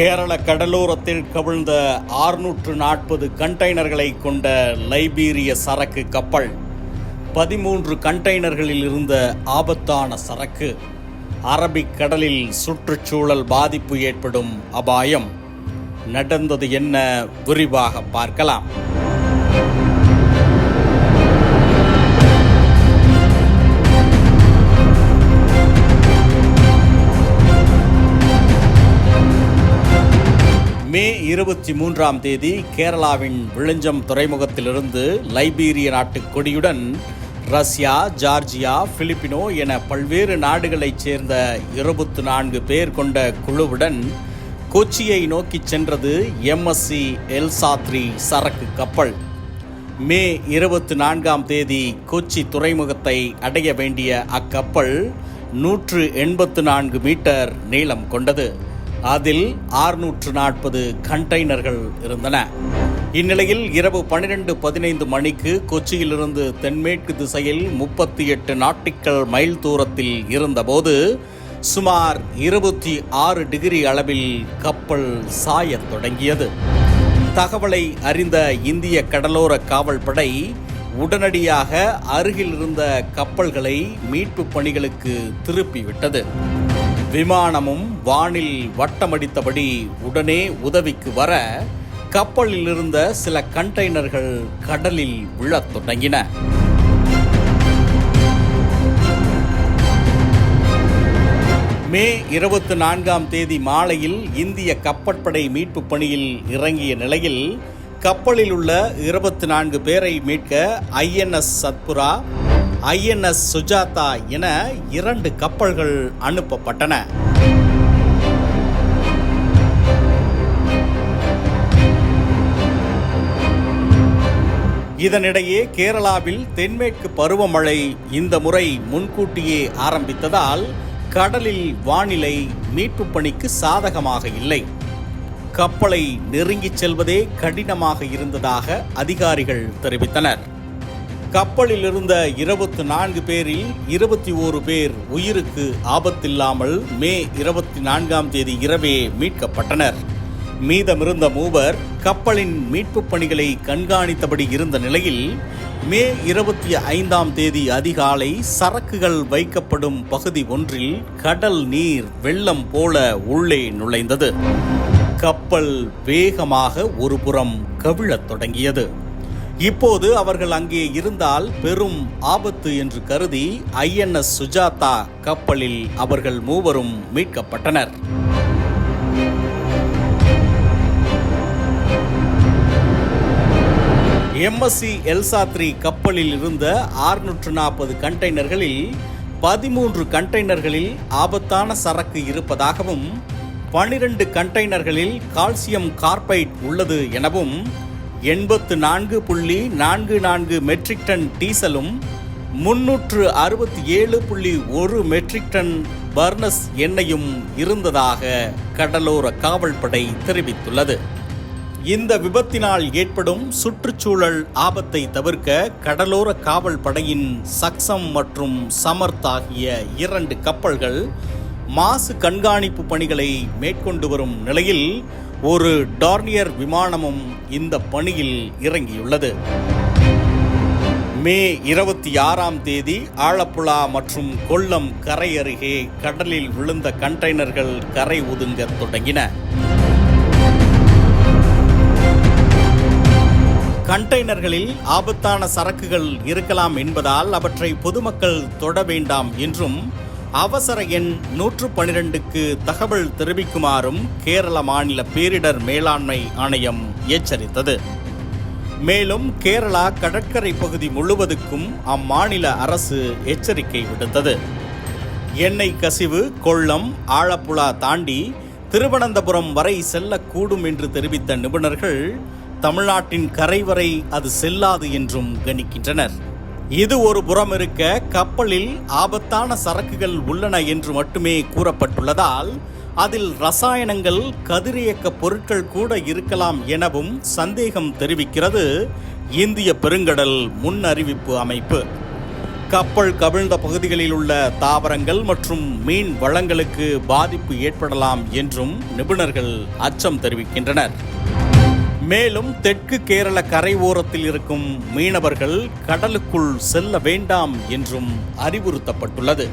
கேரள கடலோரத்தில் கவிழ்ந்த ஆறுநூற்று நாற்பது கண்டெய்னர்களை கொண்ட லைபீரிய சரக்கு கப்பல் பதிமூன்று கண்டெய்னர்களில் இருந்த ஆபத்தான சரக்கு அரபிக் கடலில் சுற்றுச்சூழல் பாதிப்பு ஏற்படும் அபாயம். நடந்தது என்ன விரிவாக பார்க்கலாம். மே இருபத்தி மூன்றாம் தேதி கேரளாவின் விழுஞ்சம் துறைமுகத்திலிருந்து லைபீரிய நாட்டு கொடியுடன் ரஷ்யா ஜார்ஜியா பிலிப்பினோ என பல்வேறு நாடுகளைச் சேர்ந்த இருபத்து நான்கு பேர் கொண்ட குழுவுடன் கொச்சியை நோக்கிச் சென்றது எம்எஸ்சி எல்சாத்ரி சரக்கு கப்பல். மே இருபத்தி நான்காம் தேதி கொச்சி துறைமுகத்தை அடைய வேண்டிய அக்கப்பல் நூற்று எண்பத்து நான்கு மீட்டர் நீளம் கொண்டது. அதில் ஆறுநூற்று நாற்பது கண்டெய்னர்கள் இருந்தன. இந்நிலையில் இரவு பன்னிரண்டு பதினைந்து மணிக்கு கொச்சியிலிருந்து தென்மேற்கு திசையில் முப்பத்தி எட்டு நாட்டிக்கல் மைல் தூரத்தில் இருந்தபோது சுமார் இருபத்தி ஆறு டிகிரி அளவில் கப்பல் சாயத் தொடங்கியது. தகவலை அறிந்த இந்திய கடலோர காவல் படை உடனடியாக அருகில் இருந்த கப்பல்களை மீட்பு பணிகளுக்கு திருப்பிவிட்டது. விமானமும் வானில் வட்டமடித்தபடி உடனே உதவிக்கு வர கப்பலில் இருந்த சில கண்டெய்னர்கள் கடலில் விழத் தொடங்கின. மே இருபத்தி நான்காம் தேதி மாலையில் இந்திய கப்பற்படை மீட்பு பணியில் இறங்கிய நிலையில் கப்பலில் உள்ள இருபத்தி நான்கு பேரை மீட்க ஐஎன்எஸ் சத்புரா ஐஎன்எஸ் சுஜாதா என இரண்டு கப்பல்கள் அனுப்பப்பட்டன. இதனிடையே கேரளாவில் தென்மேற்கு பருவமழை இந்த முறை முன்கூட்டியே ஆரம்பித்ததால் கடலில் வானிலை மீட்பு பணிக்கு சாதகமாக இல்லை. கப்பலை நெருங்கிச் செல்வதே கடினமாக இருந்ததாக அதிகாரிகள் தெரிவித்தனர். கப்பலில் இருந்த இருபத்தி நான்கு பேரில் இருபத்தி ஓரு பேர் உயிருக்கு ஆபத்தில்லாமல் மே இருபத்தி நான்காம் தேதி இரவே மீட்கப்பட்டனர். மீதமிருந்த மூவர் கப்பலின் மீட்புப் பணிகளை கண்காணித்தபடி இருந்த நிலையில் மே இருபத்தி ஐந்தாம் தேதி அதிகாலை சரக்குகள் வைக்கப்படும் பகுதி ஒன்றில் கடல் நீர் வெள்ளம் போல உள்ளே நுழைந்தது. கப்பல் வேகமாக ஒரு புறம் கவிழத் தொடங்கியது. இப்போது அவர்கள் அங்கே இருந்தால் பெரும் ஆபத்து என்று கருதி ஐஎன்எஸ் சுஜாதா கப்பலில் அவர்கள் மூவரும் மீட்கப்பட்டனர். எம்எஸ்சி எல்சாத்ரி கப்பலில் இருந்த ஆறுநூற்று நாற்பது கண்டெய்னர்களில் பதிமூன்று கண்டெய்னர்களில் ஆபத்தான சரக்கு இருப்பதாகவும் பனிரெண்டு கண்டெய்னர்களில் கால்சியம் கார்பைட் உள்ளது எனவும் எண்பத்து நான்கு புள்ளி நான்கு நான்கு மெட்ரிக் டன் டீசலும் முன்னூற்று அறுபத்தி ஏழு புள்ளி ஒரு மெட்ரிக் டன் பர்னஸ் எண்ணெயும் இருந்ததாக கடலோர காவல்படை தெரிவித்துள்ளது. இந்த விபத்தினால் ஏற்படும் சுற்றுச்சூழல் ஆபத்தை தவிர்க்க கடலோர காவல் படையின் சக்சம் மற்றும் சமர்த் ஆகிய இரண்டு கப்பல்கள் மாசு கண்காணிப்பு பணிகளை மேற்கொண்டு வரும் நிலையில் ஒரு டார்னியர் விமானமும் இந்த பணியில் இறங்கியுள்ளது. மே இருபத்தி ஆறாம் தேதி ஆலப்புழா மற்றும் கொல்லம் கரை அருகே கடலில் விழுந்த கண்டெய்னர்கள் கரை ஒதுங்க தொடங்கின. கண்டெய்னர்களில் ஆபத்தான சரக்குகள் இருக்கலாம் என்பதால் அவற்றை பொதுமக்கள் தொட வேண்டாம் என்றும் அவசர எண் நூற்று பனிரெண்டுக்கு தகவல் தெரிவிக்குமாறும் கேரள மாநில பேரிடர் மேலாண்மை ஆணையம் எச்சரித்தது. மேலும் கேரளா கடற்கரை பகுதி முழுவதுக்கும் அம்மாநில அரசு எச்சரிக்கை விடுத்தது. எண்ணெய் கசிவு கொள்ளம் ஆழப்புழா தாண்டி திருவனந்தபுரம் வரை செல்லக்கூடும் என்று தெரிவித்த நிபுணர்கள் தமிழ்நாட்டின் கரை வரை அது செல்லாது என்றும் கணிக்கின்றனர். இது ஒரு புறம் இருக்க கப்பலில் ஆபத்தான சரக்குகள் உள்ளன என்று மட்டுமே கூறப்பட்டுள்ளதால் அதில் ரசாயனங்கள் கதிரியக்க பொருட்கள் கூட இருக்கலாம் எனவும் சந்தேகம் தெரிவிக்கிறது இந்திய பெருங்கடல் முன் அறிவிப்பு அமைப்பு. கப்பல் கவிழ்ந்த பகுதிகளில் உள்ள தாவரங்கள் மற்றும் மீன் வளங்களுக்கு பாதிப்பு ஏற்படலாம் என்றும் நிபுணர்கள் அச்சம் தெரிவிக்கின்றனர். மேலும் தெற்கு கேரள கரை ஓரத்தில் இருக்கும் மீனவர்கள் கடலுக்குள் செல்ல வேண்டாம் என்றும் அறிவுறுத்தப்பட்டுள்ளது.